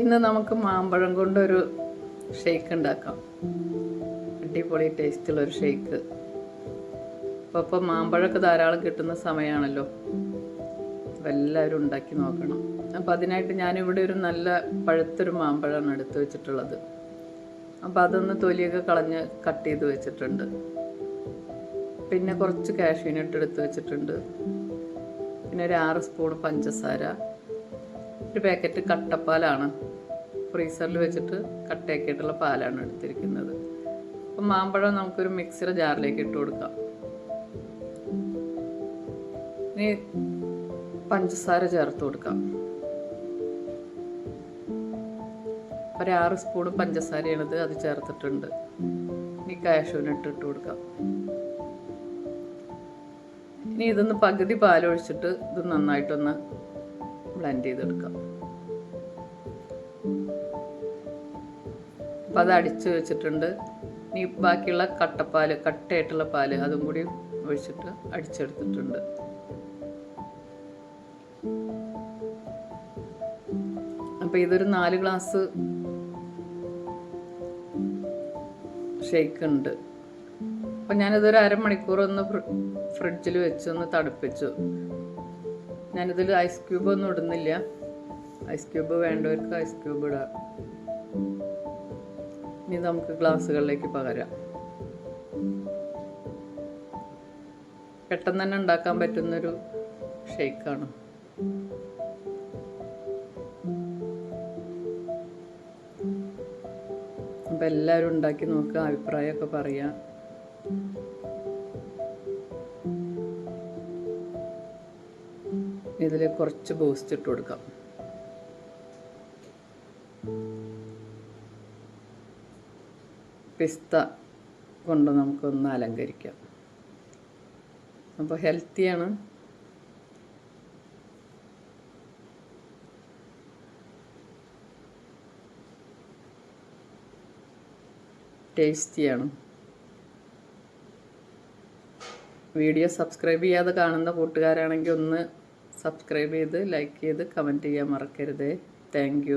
ഇന്ന് നമുക്ക് മാമ്പഴം കൊണ്ടൊരു ഷേക്ക് ഉണ്ടാക്കാം. അടിപൊളി ടേസ്റ്റുള്ള ഒരു ഷേക്ക്. അപ്പോൾ ഇപ്പോൾ മാമ്പഴമൊക്കെ ധാരാളം കിട്ടുന്ന സമയമാണല്ലോ എല്ലാവരും ഉണ്ടാക്കി നോക്കണം. അപ്പോൾ അതിനായിട്ട് ഞാനിവിടെ ഒരു നല്ല പഴുത്തൊരു മാമ്പഴമാണ് എടുത്തു വെച്ചിട്ടുള്ളത്. അപ്പോൾ അതൊന്ന് തൊലിയൊക്കെ കളഞ്ഞ് കട്ട് ചെയ്ത് വെച്ചിട്ടുണ്ട്. പിന്നെ കുറച്ച് കാഷ്യൂനട്ട് എടുത്ത് വെച്ചിട്ടുണ്ട്. പിന്നെ ഒരു ആറ് സ്പൂൺ പഞ്ചസാര. ഒരു പാക്കറ്റ് കട്ടപ്പാലാണ്. ഫ്രീസറിൽ വെച്ചിട്ട് കട്ടയാക്കിയിട്ടുള്ള പാലാണ് എടുത്തിരിക്കുന്നത്. അപ്പം മാമ്പഴം നമുക്കൊരു മിക്സിയുടെ ജാറിലേക്ക് ഇട്ട് കൊടുക്കാം. ഇനി പഞ്ചസാര ചേർത്ത് കൊടുക്കാം. ഒരു ആറ് സ്പൂൺ പഞ്ചസാരയാണിത്. അത് ചേർത്തിട്ടുണ്ട്. ഇനി കാശുവിനിട്ട് ഇട്ട് കൊടുക്കാം. ഇനി ഇതൊന്ന് പകുതി പാലൊഴിച്ചിട്ട് ഇത് നന്നായിട്ടൊന്ന് ബ്ലെൻഡ് ചെയ്തെടുക്കാം. അപ്പം അത് അടിച്ച് വെച്ചിട്ടുണ്ട്. ഇനി ബാക്കിയുള്ള കട്ടപ്പാൽ കട്ടയായിട്ടുള്ള പാൽ അതും കൂടി ഒഴിച്ചിട്ട് അടിച്ചെടുത്തിട്ടുണ്ട്. അപ്പം ഇതൊരു നാല് ഗ്ലാസ് ഷേക്ക് ഉണ്ട് അപ്പം ഞാനിതൊരു അരമണിക്കൂർ ഒന്ന് ഫ്രിഡ്ജിൽ വെച്ചൊന്ന് തണുപ്പിച്ചു. ഞാനിതിൽ ഐസ് ക്യൂബ് ഒന്നും ഇടുന്നില്ല. ഐസ് ക്യൂബ് വേണ്ടവർക്ക് ഐസ് ക്യൂബ് ഇടാം. ഇനി നമുക്ക് ഗ്ലാസ്സുകളിലേക്ക് പകരാം. പെട്ടെന്ന് തന്നെ ഉണ്ടാക്കാൻ പറ്റുന്നൊരു ഷേക്കാണ് അപ്പം എല്ലാവരും ഉണ്ടാക്കി നോക്കുക അഭിപ്രായമൊക്കെ പറയാം. ഇതിൽ കുറച്ച് ബൂസ്റ്റ് ഇട്ട് കൊടുക്കാം. പിസ്ത കൊണ്ട് നമുക്കൊന്ന് അലങ്കരിക്കാം. അപ്പോൾ ഹെൽത്തിയാണ് ടേസ്റ്റിയാണ്. വീഡിയോ സബ്സ്ക്രൈബ് ചെയ്യാതെ കാണുന്ന കൂട്ടുകാരാണെങ്കിൽ ഒന്ന് സബ്സ്ക്രൈബ് ചെയ്ത് ലൈക്ക് ചെയ്ത് കമന്റ് ചെയ്യാൻ മറക്കരുത്. താങ്ക്